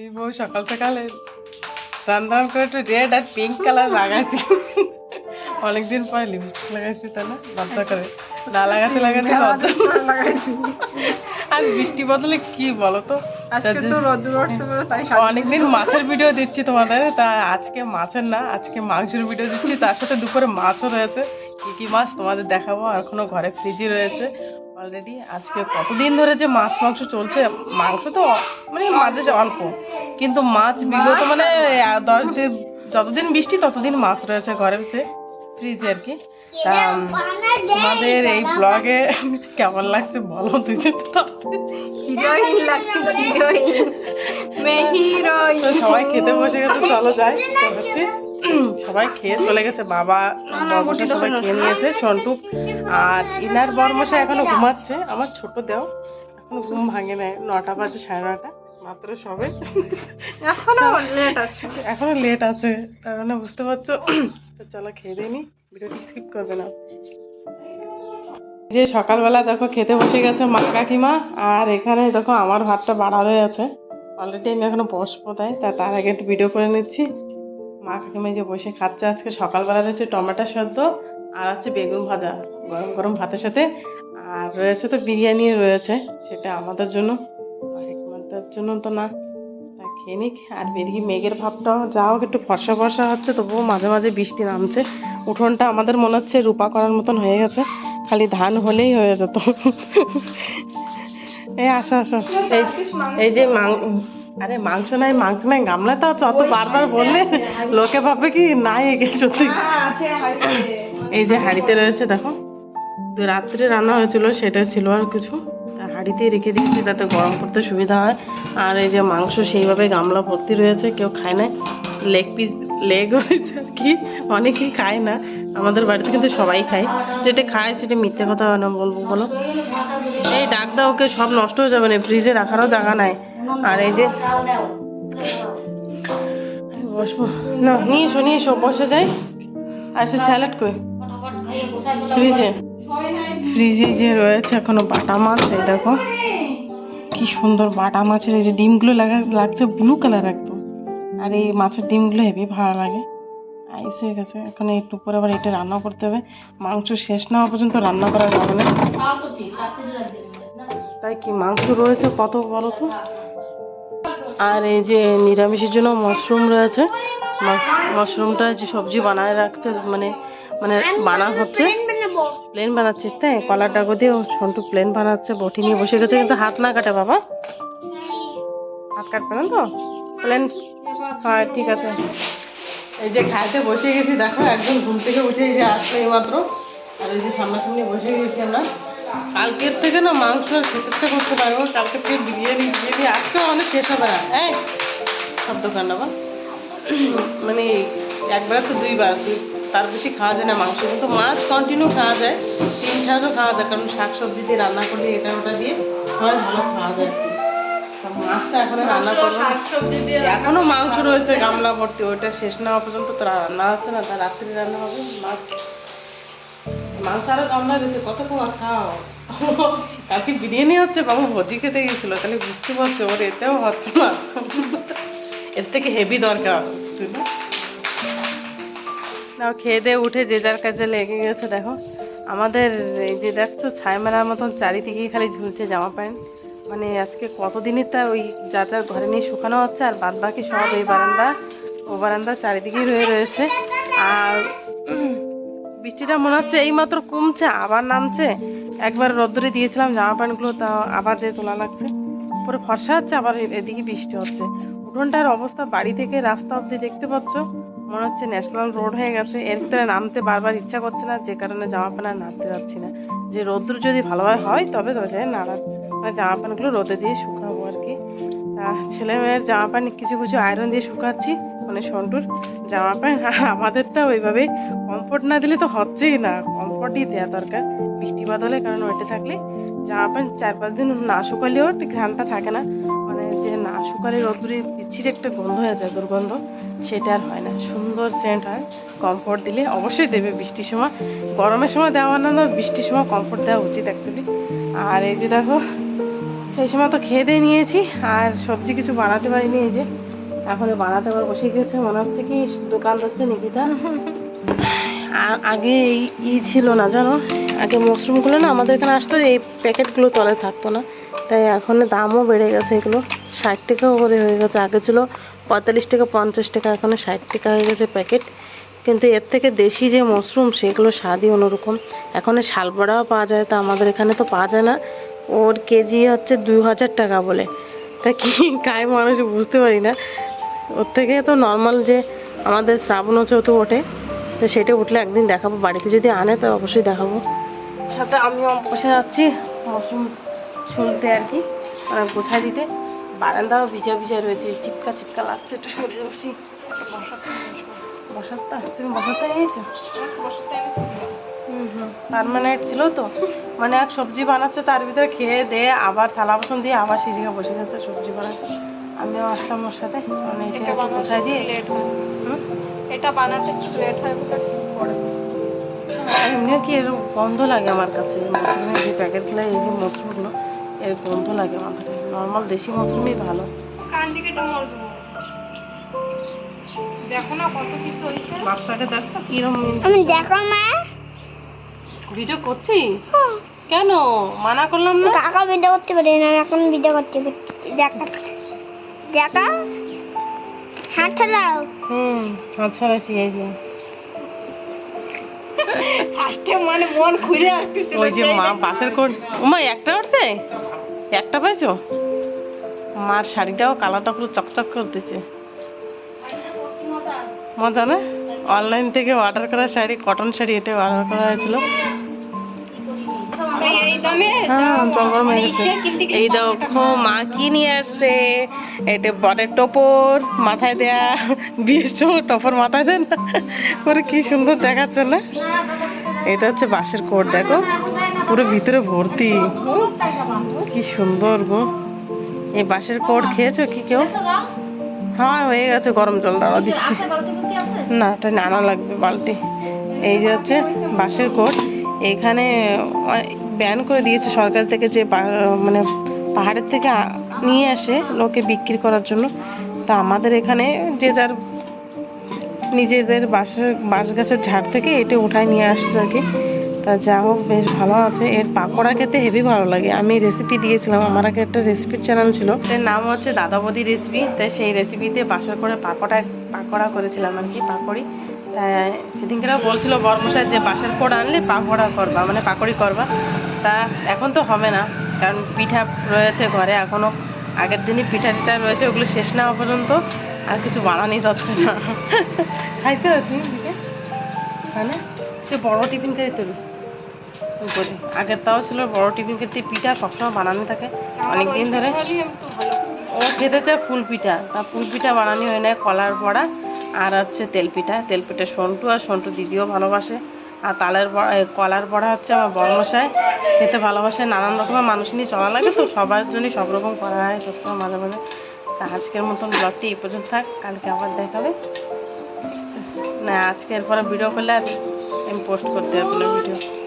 এই বউ সকাল সকালে করে একটু রেড আর পিঙ্ক কালার লাগাইছি অনেকদিন পরে লিপস্টিক লাগাইছি তাই না লজ্জা করে না লাগাতে লাগাতে লাগাইছি আর বৃষ্টি বদলে কি বলো তো তো অনেকদিন মাছের ভিডিও দিচ্ছি তোমাদের তা আজকে মাছের না আজকে মাংসের ভিডিও দিচ্ছি তার সাথে দুপুরে মাছও রয়েছে কি কি মাছ তোমাদের দেখাবো আর এখনও ঘরে ফ্রিজে রয়েছে অলরেডি আজকে কতদিন ধরে যে মাছ মাংস চলছে মাংস তো মানে মাঝে অল্প। কিন্তু মাছ বিগত মানে দশ দিন যতদিন বৃষ্টি ততদিন মাছ রয়েছে ঘরের যে ফ্রিজে আর কি। তা উম, তোমাদের এই ব্লগে কেমন লাগছে বলো তুই তো হিরোইন লাগছে হিরোইন। মে হিরোইন। সবাই খেতে বসে গেছে চলো যাই। হচ্ছে সবাই খেয়ে চলে গেছে। বাবা বর্মশা সবাই খেয়ে নিয়েছে সন্টু আর ইনার বর্মশা এখনও ঘুমাচ্ছে। আমার ছোট দেও এখনও ঘুম ভাঙে নাই নটা বাজে সাড়ে নটা। মাত্র সবে। এখনও লেট আছে। এখনও লেট আছে। তার মানে বুঝতে পারছ? তো চলো খেয়ে দিই নি। ভিডিওটি স্কিপ করবে না। যে সকালবেলা দেখো খেতে বসে গেছে মা কাকিমা। আর এখানে দেখো আমার ভাতটা বাড়া হয়ে আছে। অলরেডি আমি এখনও বসবো তাই তা তার আগে একটু ভিডিও করে নিচ্ছি। মা কাকিমা যে বসে খাচ্ছে আজকে সকালবেলা রয়েছে টমেটো সেদ্ধ আর আছে বেগুন ভাজা, গরম গরম ভাতের সাথে। আর রয়েছে তো বিরিয়ানি রয়েছে, সেটা আমাদের জন্য। মাহিকমাদের জন্য তো না, তা খেয়ে নিক। আর এদিকে মেঘের ভাবটাও যা হোক, একটু ফর্সা ফর্সা হচ্ছে, তবুও মাঝে মাঝে বৃষ্টি নামছে। উঠোনটা আমাদের মনে হচ্ছে রূপা করার মতন হয়ে গেছে, খালি ধান হলেই হয়ে যেত। এই আসো আসো। এই এই যে মাং আরে মাংস নাই মাংস নাই গামলা তো আছে অত বারবার বললে লোকে ভাববে কি নাই এগে সত্যি। এই যে হাঁড়িতে রয়েছে দেখো। তো রাত্রে রান্না হয়েছিল সেটা ছিল আর কিছু। তা হাঁড়িতেই রেখে দিয়েছি তাতে গরম করতে সুবিধা হয়। আর এই যে মাংস সেইভাবে গামলা ভর্তি রয়েছে কেউ খায় না। লেগ পিস লেগ হয়েছে আর কি অনেকেই খায় না। আমাদের বাড়িতে কিন্তু সবাই খায়। যেটা খায় সেটা মিথ্যে কথা হয় না বলব বলো। এই ডাক দাও ওকে সব নষ্ট হয়ে যাবে না ফ্রিজে রাখারও জায়গা নাই। আর এই যে বসবো। না, নিয়ে এসো নিয়ে এসো, বসে যাই। আর সে স্যালাড কই? ফ্রিজে। ফ্রিজে যে রয়েছে এখনও বাটা মাছ, এই দেখো। কি সুন্দর বাটা মাছের এই যে ডিমগুলো লাগা, লাগছে ব্লু কালার একদম। আর এই মাছের ডিমগুলো হেভি ভালো লাগে। আইস হয়ে গেছে। এখন একটু পরে আবার এটা রান্না করতে হবে। মাংস শেষ না হওয়া পর্যন্ত রান্না করা যাবে না। তাই কি মাংস রয়েছে কত বলো তো? আর এই যে নিরামিষের জন্য মাশরুম রয়েছে। মাশরুমটা যে সবজি বানায় রাখছে মানে মানে বানা হচ্ছে। প্লেন বানাচ্ছিস তাই? কলার ডাগো দিয়ে সন্টু প্লেন বানাচ্ছে, বটি নিয়ে বসে গেছে, কিন্তু হাত না কাটে বাবা। হাত কাটবে না তো? প্লেন হ্যাঁ ঠিক আছে। এই যে খাইতে বসে গেছি, দেখো, একদম ঘুম থেকে উঠে এই যে আসলে এইমাত্র। আর এই যে সামনাসামনি বসে গেছি আমরা। কালকের থেকে না মাংস খেতে করতে পারব কালকে থেকে বিরিয়ানি বিরিয়ানি আজকেও অনেক শেষ হবে না। হ্যাঁ শব্দ কান না মানে একবার তো দুইবার তার বেশি খাওয়া যায় না মাংস। কিন্তু মাছ কন্টিনিউ খাওয়া যায় তিন শাকও খাওয়া যায় কারণ শাক সবজি দিয়ে রান্না করলে এটা ওটা দিয়ে সবাই ভালো খাওয়া যায়। তা মাছটা এখনও রান্না করব এখনও মাংস রয়েছে গামলা ভর্তি ওইটা শেষ না হওয়া পর্যন্ত তো রান্না হচ্ছে না তার রাত্রি রান্না হবে মাছ মাংস আরও গামলা রয়েছে কত তোমার খাও? কালকে বিরিয়ানি হচ্ছে, বাবু ভোজি খেতে গেছিল, তাহলে বুঝতে পারছ, ওর এতেও হচ্ছে না। এর থেকে হেভি দরকার ছিল নাও, খেয়ে দিয়ে উঠে যে যার কাজে লেগে গেছে, দেখো। আমাদের এই যে দেখছ, ছাই মারার মতন চারিদিকেই খালি ঝুলছে জামা প্যান্ট। মানে আজকে কতদিনই তা ওই যা যার ঘরে নিয়ে শুকানো হচ্ছে, আর বাদ বাকি সব এই বারান্দা, ও বারান্দা চারিদিকেই রয়ে রয়েছে। আর বৃষ্টিটা মনে হচ্ছে এইমাত্র কমছে, আবার নামছে। একবার রোদ্দুরে দিয়েছিলাম জামা প্যান্টগুলো, তা আবার যে তোলা লাগছে। পুরো ফর্সা হচ্ছে, আবার এদিকে বৃষ্টি হচ্ছে। উঠোনটার অবস্থা বাড়ি থেকে রাস্তা অবধি দেখতে পাচ্ছ। মনে হচ্ছে ন্যাশনাল রোড হয়ে গেছে। এর ভিতরে নামতে বারবার ইচ্ছা করছে না, যে কারণে জামা প্যান্ট আর নামতে যাচ্ছি না। যে রোদ্দুর যদি ভালোভাবে হয়, তবে তো যায় নাড়া মানে জামা প্যান্টগুলো রোদে দিয়ে শুকাবো আর কি। ছেলে মেয়ের জামা প্যান্ট কিছু কিছু আয়রন দিয়ে শুকাচ্ছি। মানে সন্টুর জামা প্যান্ট আমাদের তো ওইভাবে কমফোর্ট না দিলে তো হচ্ছেই না। কমফোর্টই দেওয়া দরকার। বৃষ্টি বাদলে কারণ ওইটা থাকলে জামা প্যান্ট চার পাঁচ দিন না শুকালেও ঘ্রাণটা থাকে না। মানে যে না শুকালে রোদ্দুরে বিচ্ছির একটা গন্ধ হয়ে যায়, দুর্গন্ধ, সেটা আর হয় না। সুন্দর সেন্ট হয়। কমফোর্ট দিলে অবশ্যই দেবে বৃষ্টির সময়। গরমের সময় দেওয়া না না, বৃষ্টির সময় কমফোর্ট দেওয়া উচিত অ্যাকচুয়ালি আর এই যে দেখো, সেই সময় তো খেয়ে দিয়ে নিয়েছি, আর সবজি কিছু বানাতে পারিনি এই যে। এখন বানাতে আবার বসে গেছে, মনে হচ্ছে কি দোকান হচ্ছে নিকিতা। আগে ই ছিল না, জানো? আগে মশরুমগুলো না আমাদের এখানে আসতো, এই প্যাকেটগুলো তলে থাকতো না। তাই এখন দামও বেড়ে গেছে এগুলো। ষাট টাকাও করে হয়ে গেছে, আগে ছিল পঁয়তাল্লিশ টাকা, পঞ্চাশ টাকা, এখন ষাট টাকা হয়ে গেছে প্যাকেট। কিন্তু এর থেকে দেশি যে মশরুম সেগুলো স্বাদই অন্যরকম। এখন শালবড়াও পাওয়া যায়, তা আমাদের এখানে তো পাওয়া যায় না। ওর কেজি হচ্ছে দু হাজার টাকা বলে। তা কি গায়ে মানুষ বুঝতে পারি না। ওর থেকে তো নর্মাল যে আমাদের শ্রাবণ চৌথ ওঠে, তো সেটা উঠলে একদিন দেখাবো। বাড়িতে যদি আনে, তো অবশ্যই দেখাবো। সাথে আমিও বসে যাচ্ছি মশরুম শুনতে আর কি গোছায় দিতে। বারান্দাও ভিজা ভিজা রয়েছে, চিপকা চিপকা লাগছে, একটু সরে বসি। বসারটা তুমি বসারটা নিয়েছো? হুম হুম পারমানেন্ট ছিল তো। মানে এক সবজি বানাচ্ছে, তার ভিতরে খেয়ে দিয়ে আবার থালা বাসন দিয়ে আবার সিজিকে বসে যাচ্ছে সবজি বানাতে। আমিও আসলাম ওর সাথে। মানে এটা গোছায় দিয়ে লেট হুম? এটা বানাতে একটু লেট হয় পরে। আর এমনিও কি এর গন্ধ লাগে আমার কাছে? মশরুমের যে প্যাকেটগুলো এই যে মশরুমগুলো এর গন্ধ লাগে মাথায় নর্মাল দেশি মশরুমই ভালো। দেখো না কত কিছু হয়েছে বাচ্চাকে দেখছ? কিরম আমি দেখো মা। ভিডিও করছিস? কেন? মানা করলাম না? কাকা ভিডিও করতে পারি না এখন ভিডিও করতে পারছি। দেখা দেখা। হাত ঠেলাও হুম আচ্ছা আছি এই যে। ফার্স্টে মানে মন খুলে আসতেছিল ওই যে মা বাসের কোট মা একটা উঠছে একটা পাইছো? মার শাড়িটাও কালারটা পুরো চকচক করতেছে মজা না? অনলাইন থেকে অর্ডার করা শাড়ি কটন শাড়ি এটা অর্ডার করা হয়েছিল। এই- হ্যাঁ মানে এই দেখো মা কি নিয়ে আসছে? এটা বটের টপর মাথায় দেয়া বিয়ের সময় টপর মাথায় দেন ওরে কি সুন্দর দেখাচ্ছে না? এটা হচ্ছে বাঁশের কোট, দেখো। পুরো ভিতরে ভর্তি। কি সুন্দর গো। এই বাঁশের কোট খেয়েছো কি কেউ? হ্যাঁ হয়ে গেছে, গরম জল দাঁড়া দিচ্ছি। না, এটা নানা লাগবে বালতি। এই যে হচ্ছে বাঁশের কোট। এখানে ব্যান করে দিয়েছে সরকার থেকে যে মানে পাহাড়ের থেকে নিয়ে আসে, লোকে বিক্রি করার জন্য। তা আমাদের এখানে যে যার নিজেদের বাঁশের বাঁশ গাছের ঝাড় থেকে এটা উঠায় নিয়ে আসছে আর কি। তা যা হোক, বেশ ভালো আছে। এর পাকোড়া খেতে হেভি ভালো লাগে। আমি রেসিপি দিয়েছিলাম, আমার আগে একটা রেসিপির চ্যানেল ছিল। এর নাম হচ্ছে দাদাবদি রেসিপি তাই সেই রেসিপিতে বাসার করে পাকোড়া পাকোড়া করেছিলাম আর কি, পাকড়ি। তাই সেদিনকেও বলছিল বরমশাই যে বাসার কোড় আনলে পাকোড়া করবা মানে পাকড়ি করবা। তা এখন তো হবে না, কারণ পিঠা রয়েছে ঘরে এখনও আগের দিনই পিঠা টিঠা রয়েছে ওগুলো শেষ না হওয়া পর্যন্ত আর কিছু বানানোই যাচ্ছে না। খাইছো তুমি মানে সে বড় টিফিন খেয়ে তুলিস উপরে। আগের তাও ছিল বড় টিফিন খেতে পিঠা সবসময় বানানো থাকে। অনেক দিন ধরে ও খেতে চায় ফুল পিঠা। তা ফুল পিঠা বানানো হয় না কলার বড়া আর হচ্ছে তেল পিঠা। তেল পিঠা সন্টু আর সন্টু দিদিও ভালোবাসে। আর তালের বড়া কলার বড়া হচ্ছে আমার বড় মশাই খেতে ভালোবাসে, নানান রকমের মানুষ নিয়ে চলা লাগে, তো সবার জন্যই সব রকম করা হয় সবসময় মাঝে মাঝে। তা আজকের মতন ব্লগটি এই পর্যন্ত থাক, কালকে আবার দেখাবে না, আজকে এরপরে ভিডিও করলে আর আমি পোস্ট করতে পারব ভিডিও